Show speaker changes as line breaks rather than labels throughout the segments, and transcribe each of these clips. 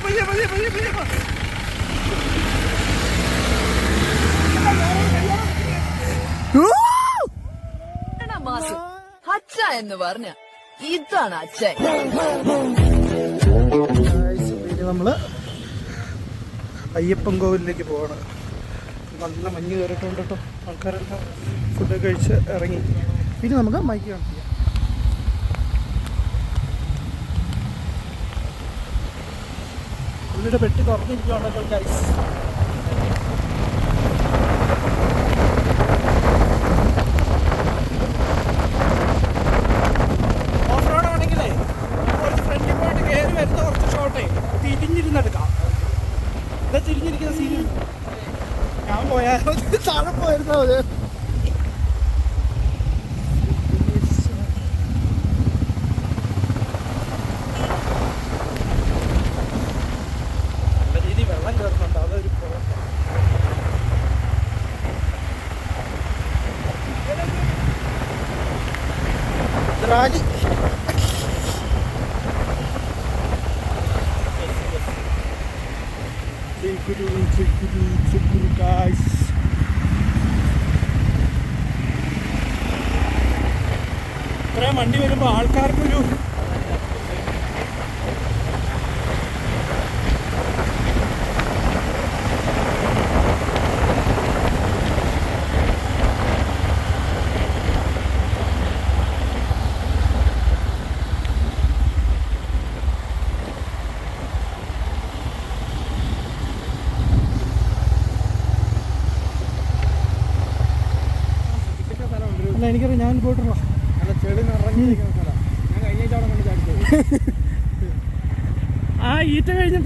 പോ.
എടാ മാസു അച്ഛ എന്ന് പറഞ്ഞ ഇതാണ് അച്ഛൻ
നമ്മൾ അയ്യപ്പൻ കോവിലിലേക്ക് പോവാണ്. നല്ല മഞ്ഞ് കയറിയിട്ടുണ്ട് കേട്ടോ ആൾക്കാരെല്ലാം ഫുഡ് കഴിച്ച് ഇറങ്ങി. ഇനി നമുക്ക് മൈക്ക് കാണിക്കാം പുള്ളിയുടെ പെട്ടി തുറന്നിരിക്കുകയാണല്ലോ ഗൈസ് കുറച്ച് തിരിഞ്ഞിരുന്നെടുക്കാം. ഇതാ തിരിഞ്ഞിരിക്കുന്ന സീൻ ഞാൻ പോയാലോ താഴെ പോയിരുന്നോ അത് നല്ല രീതിയിൽ വെള്ളം കയറുന്നുണ്ട് അതൊരു കുഴപ്പം. റാലി చిక్కురు చిక్కురు చిక్కురు గాయస్ ഇത്രയും വണ്ടി വരുമ്പോൾ ആൾക്കാർക്കൊരു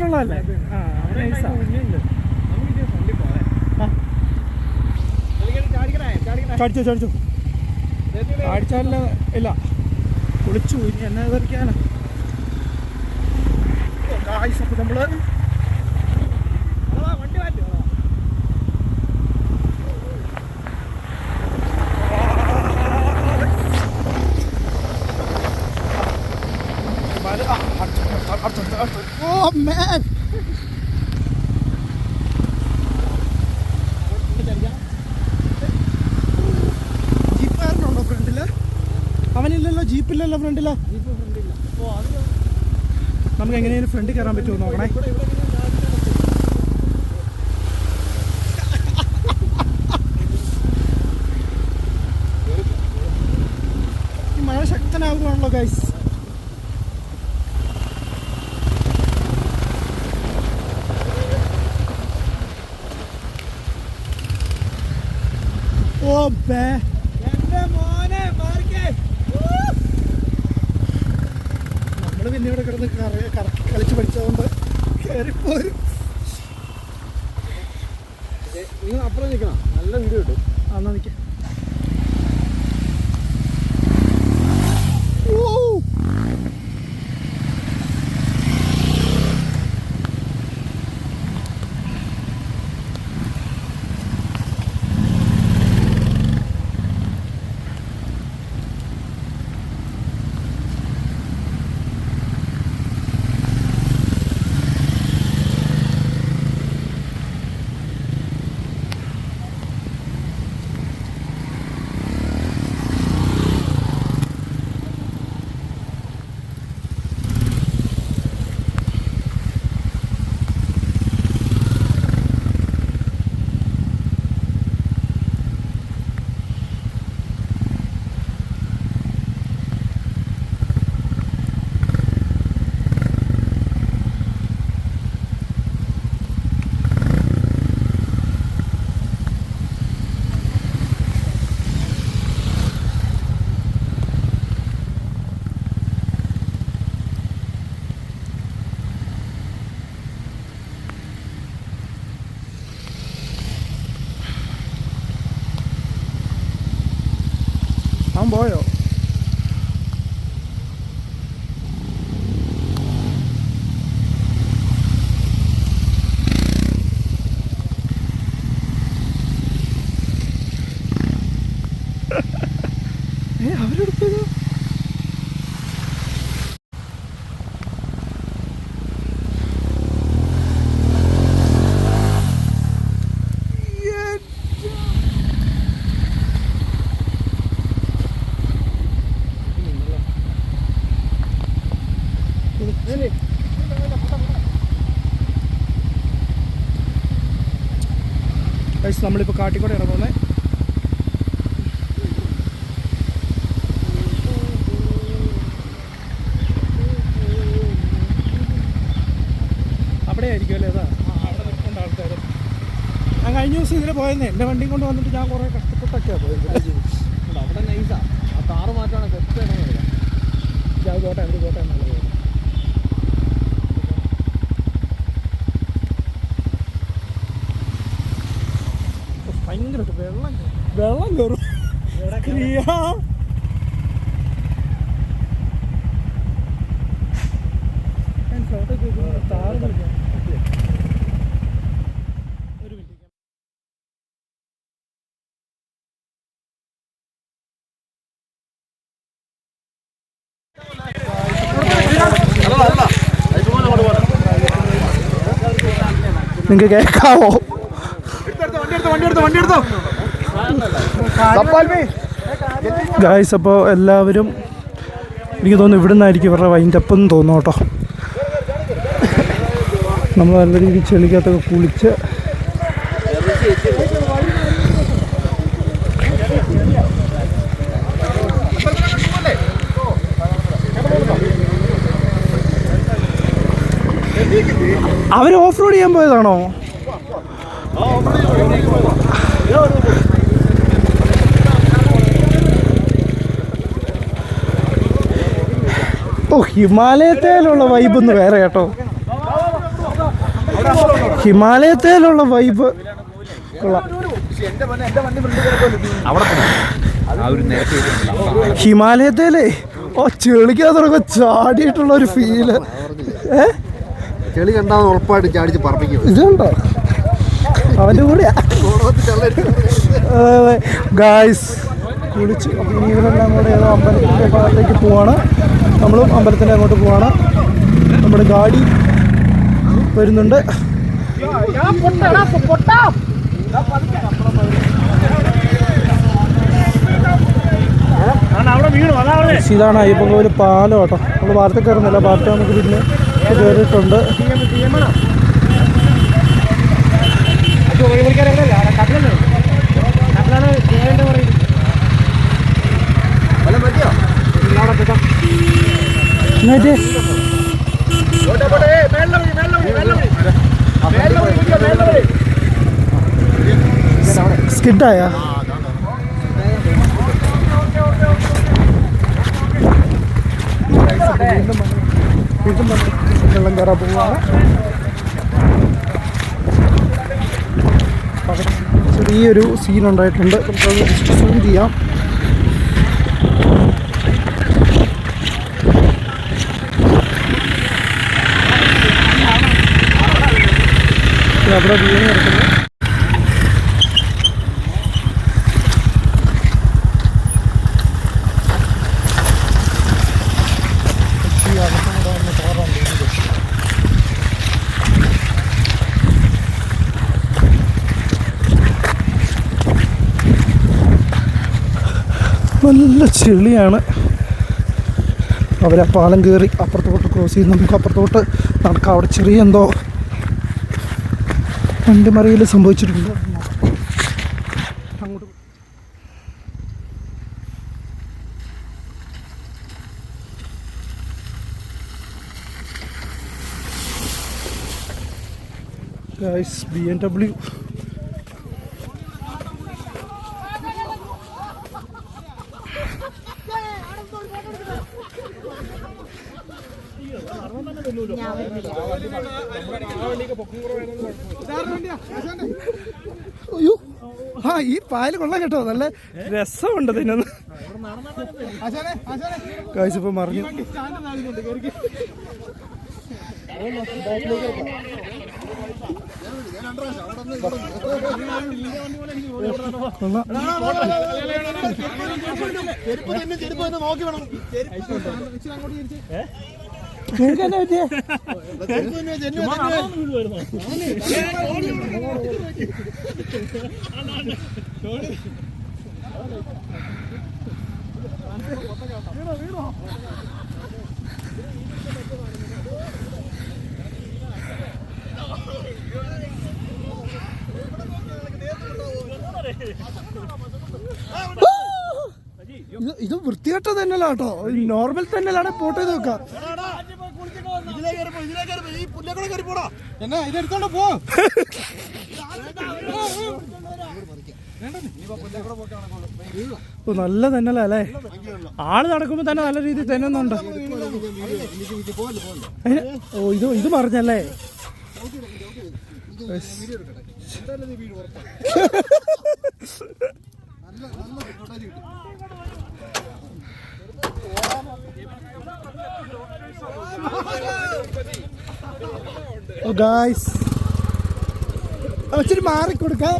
ആ,
ചാടിക്കണേ ചാടിക്കണേ
ചാടിച്ചോ ചാടിച്ചോ. ചാടിച്ചാലില്ല ഇല്ല. കുളിച്ചു ഇനി എന്നെ എതിർക്കാനാ കായ്സ് അപ്പോൾ നമ്മൾ
വണ്ടി മാറ്റി അതാ.
മല- ആ, അടുത്ത്, അടുത്ത്, അടുത്ത്, അടുത്ത്. ഓ മാൻ ജീപ്പുകാരനുണ്ടോ ഫ്രണ്ടിൽ അവനില്ലല്ലോ ജീപ്പില്ലല്ലോ
ഫ്രണ്ടിൽ.
നമുക്ക് എങ്ങനെയും ഫ്രണ്ടിൽ കയറാൻ പറ്റുമോ നോക്കണേ. മഴ ശക്തനാവുകയാണല്ലോ ഗൈസ് ഓ ബേ
എന്റെ മോനെ മാറിക്കേ
നമ്മൾ പിന്നെ ഇവിടെ കിടന്ന് കറ- കറക്കി കളിച്ച് പഠിച്ചതുകൊണ്ട് കയറിപ്പോരും.
നീ അപ്പുറം നിൽക്കണം. നല്ല വീഡിയോ കിട്ടും.
അന്നാ നിൽക്കാം അവൻ പോയോ? ഏ അവരെടുത്തത്? ഗൈസ് നമ്മളിപ്പോൾ കാട്ടിക്കൂടെ ഇറങ്ങുന്നത് അവിടെ ആയിരിക്കും അല്ലേ അതാ ആ, അവിടെ നിൽക്കേണ്ട ആൾക്കാർ ഞാൻ കഴിഞ്ഞ ദിവസം പോയെന്നേ എന്റെ വണ്ടിയും കൊണ്ട് വന്നിട്ട് ഞാൻ കുറേ കഷ്ടപ്പെട്ടൊക്കെയാണ് പോയത്.
അവിടെ നൈസാ ആ. കാറ് മാറ്റാണ് ബെസ്റ്റ്
ഞാൻ പോട്ടെ അവർ പോട്ടെ എന്നുള്ളത് വെള്ളം വെള്ളം കയറും ക്രിയ. ഒരു മിനിറ്റ്. നിങ്ങൾക്ക് കേൾക്കാവോ ഗായ്സ് അപ്പോൾ എല്ലാവരും എനിക്ക് തോന്നുന്നു ഇവിടെ നിന്നായിരിക്കും ഇവരുടെ വൈൻഡപ്പ് എന്ന് തോന്നുന്നു കേട്ടോ. നമ്മൾ നല്ല രീതിയിൽ ചെളിക്കകത്തൊക്കെ കുളിച്ച് അവർ ഓഫ് റോഡ് ചെയ്യാൻ പോയതാണോ? ഓ ഹിമാലയത്തേലുള്ള വൈബ് ഒന്ന് വേറെ കേട്ടോ. ഹിമാലയത്തേലുള്ള വൈബ് ഹിമാലയത്തേലേ ഓ ചെളിക്കകത്തൊക്കെ ചാടിയിട്ടുള്ള ഒരു ഫീൽ ഏ?
ചെളി കണ്ടാൽ ഉറപ്പായിട്ട് ചാടിച്ച് പറപ്പിക്കും.
ഇതുണ്ടോ? അവന്റെ കൂടെയാ. ഗായ്സ് കുളിച്ച് അപ്പോൾ ഇനി ഇവരെല്ലാം കൂടെ ഏതോ അമ്പലത്തിന്റെ ഭാഗത്തേക്ക് പോവാണ്. നമ്മളും അമ്പലത്തിന്റെ അങ്ങോട്ട് പോവാണ്. നമ്മുടെ ഗാഡി വരുന്നുണ്ട്. ഇതാണ് അയ്യപ്പൻകോവിൽ പാലം കേട്ടോ. നമ്മൾ വാർത്ത കയറുന്നില്ല. വാർത്ത നമുക്ക് പിന്നെ കയറിയിട്ടുണ്ട്. എന്നിട്ട് സ്കിഡായ വീണ്ടും വീണ്ടും വെള്ളം കയറാൻ പോവുകയാണ് അവിടെ ചെറിയൊരു സീൻ ഉണ്ടായിട്ടുണ്ട്. നമുക്കത് ജസ്റ്റ് സൂം ചെയ്യാം അവിടെ വീണ് കിടക്കുന്നു ഈ അകത്തും കൂടെ വന്ന് കയറാൻ തോന്നുന്നു നല്ല ചെളിയാണ്. അവരെ പാലം കയറി അപ്പുറത്തോട്ട് ക്രോസ് ചെയ്ത് നമുക്ക് അപ്പുറത്തോട്ട് നടക്കാം. അവിടെ ചെറിയ എന്തോ വണ്ടി സംഭവിച്ചിട്ടുണ്ട്. അങ്ങോട്ട് ഗൈസ് ബി എം ഡബ്ല്യു അയ്യോ. ആ ഈ പായൽ കൊള്ളാം കേട്ടോ. നല്ല രസമുണ്ട് ഇതിനൊന്ന് കാഴ്ച ഇപ്പൊ മറിഞ്ഞു. നോക്കി വേണം. ഇത് വൃത്തികെട്ട തന്നെയല്ല കേട്ടോ. നോർമൽ തന്നെയല്ലാണ് പോട്ട് ചെയ്ത് വെക്കാം.
എന്നാ ഇതെടുത്തോണ്ട് പോ
ഓ, നല്ല തന്നെയല്ല അല്ലേ ആൾ നടക്കുമ്പോ തന്നെ നല്ല രീതിയിൽ തന്നെയുന്നുണ്ട് ഏ, ഓ ഇത് ഇത് പറഞ്ഞല്ലേ ഓ ഗായ്സ് ഇച്ചിരി മാറിക്കൊടുക്കാം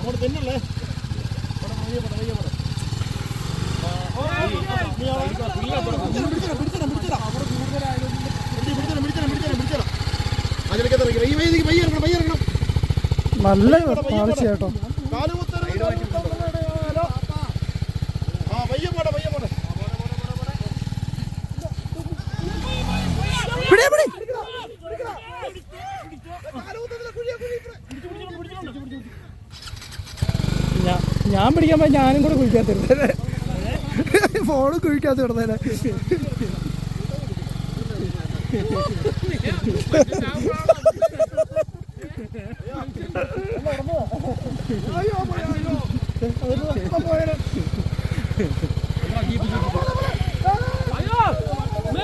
അങ്ങോട്ട് തന്നെയല്ലേ
നല്ല പാളിച്ച കേട്ടോ ഞാൻ പിടിക്കാൻ പോയി ഞാനും കൂടെ കുഴിക്കാത്തിരുന്നേ ഫോണ് കുഴിക്കാത്ത കിടന്നേനെ ഊ!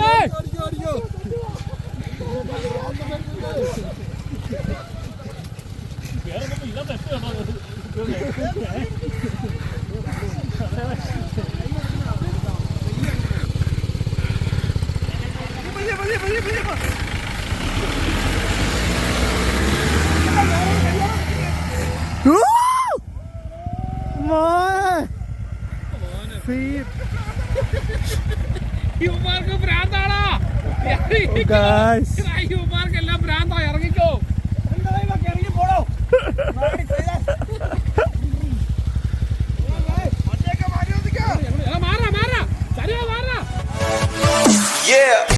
മോനെ.
ഭ്രാന്താടാ
ഓ, ഗായ്സ്.